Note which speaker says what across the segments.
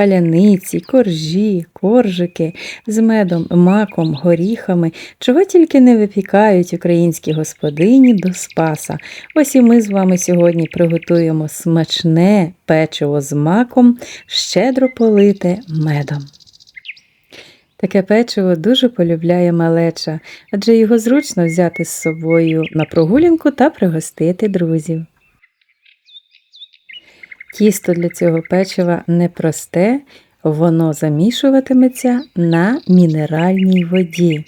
Speaker 1: паляниці, коржі, коржики з медом, маком, горіхами, чого тільки не випікають українські господині до спаса. Ось і ми з вами сьогодні приготуємо смачне печиво з маком, щедро полите медом. Таке печиво дуже полюбляє малеча, адже його зручно взяти з собою на прогулянку та пригостити друзів. Тісто для цього печива непросте, воно замішуватиметься на мінеральній воді,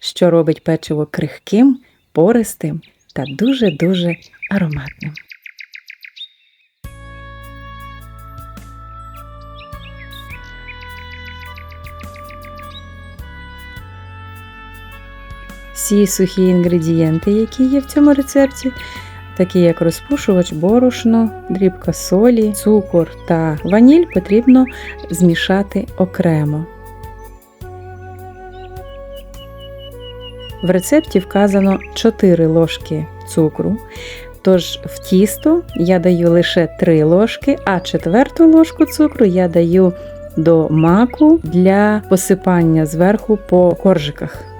Speaker 1: що робить печиво крихким, пористим та дуже-дуже ароматним. Всі сухі інгредієнти, які є в цьому рецепті, такі як розпушувач борошно, дрібка солі, цукор та ваніль, потрібно змішати окремо. В рецепті вказано 4 ложки цукру, тож в тісто я даю лише 3 ложки, а четверту ложку цукру я даю до маку для посипання зверху по коржиках.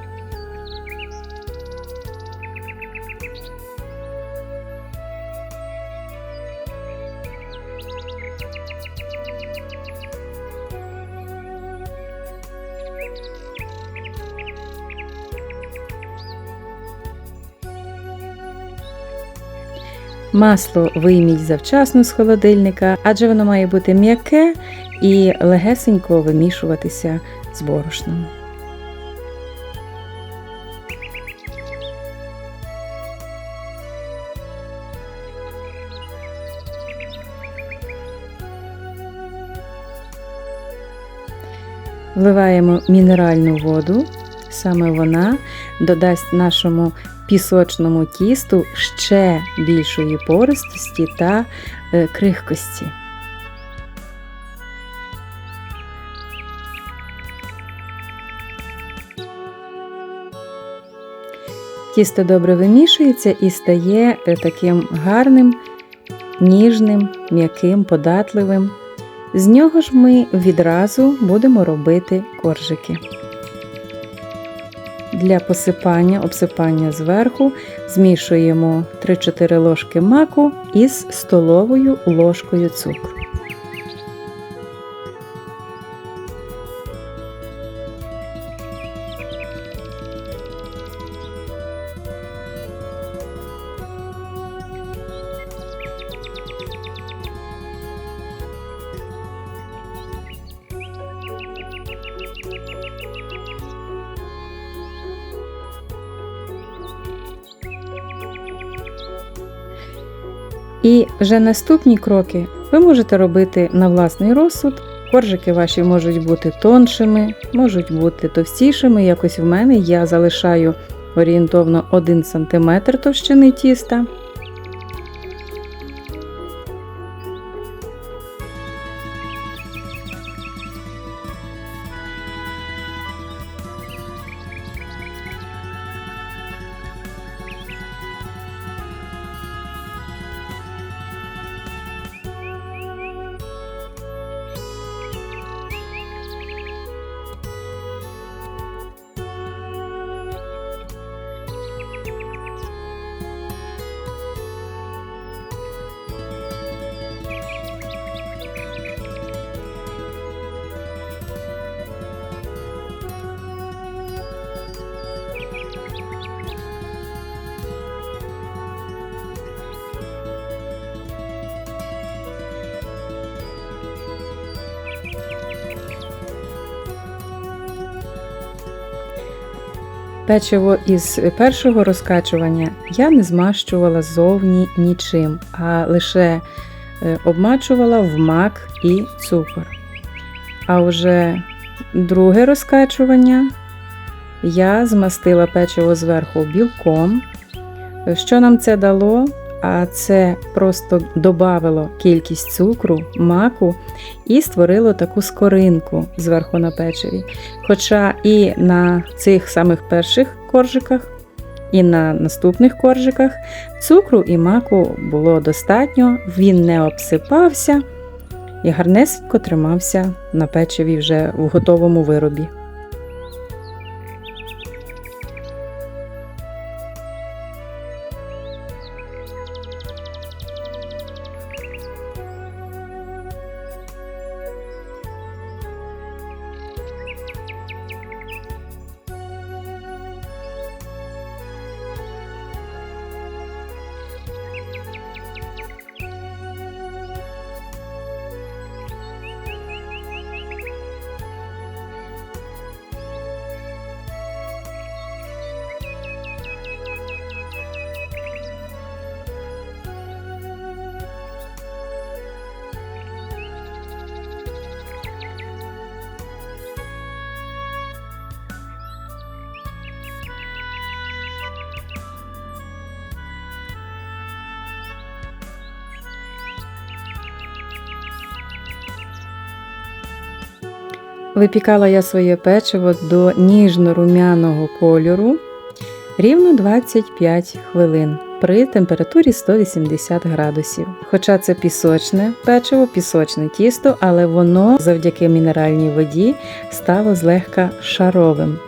Speaker 1: Масло вийміть завчасно з холодильника, адже воно має бути м'яке і легесенько вимішуватися з борошном. Вливаємо мінеральну воду, саме вона додасть нашому пісочному тісту ще більшої пористості та е, крихкості. Тісто добре вимішується і стає е, таким гарним, ніжним, м'яким, податливим. З нього ж ми відразу будемо робити коржики. Для посипання, обсипання зверху змішуємо 3-4 ложки маку із столовою ложкою цукру. І вже наступні кроки ви можете робити на власний розсуд. Коржики ваші можуть бути тоншими, можуть бути товстішими. Якось в мене я залишаю орієнтовно 1 см товщини тіста. Печиво із першого розкачування я не змащувала зовні нічим, а лише е, обмачувала в мак і цукор. А вже друге розкачування я змастила печиво зверху білком. Що нам це дало? А це просто додавило кількість цукру, маку і створило таку скоринку зверху на печиві. Хоча і на цих самих перших коржиках, і на наступних коржиках цукру і маку було достатньо, він не обсипався. і гарнесенько тримався на печиві вже в готовому виробі. Випікала я своє печиво до ніжно-рум'яного кольору рівно 25 хвилин при температурі 180 градусів. Хоча це пісочне печиво, пісочне тісто, але воно завдяки мінеральній воді стало злегка шаровим.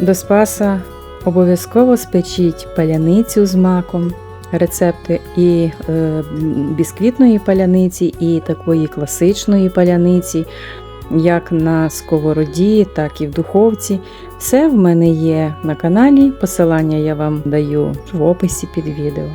Speaker 1: До спаса обов'язково спечіть паляницю з маком. Рецепти і е, бісквітної паляниці, і такої класичної паляниці, як на сковороді, так і в духовці. Все в мене є на каналі. Посилання я вам даю в описі під відео.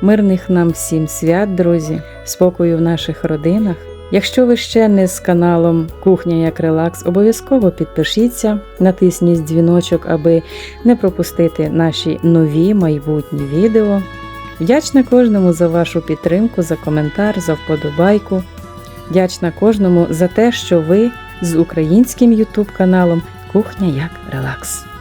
Speaker 1: Мирних нам всім свят, друзі, спокою в наших родинах. Якщо ви ще не з каналом Кухня як Релакс, обов'язково підпишіться, натисніть дзвіночок, аби не пропустити наші нові майбутні відео. Вдячна кожному за вашу підтримку, за коментар, за вподобайку. Вдячна кожному за те, що ви з українським ютуб каналом Кухня як Релакс.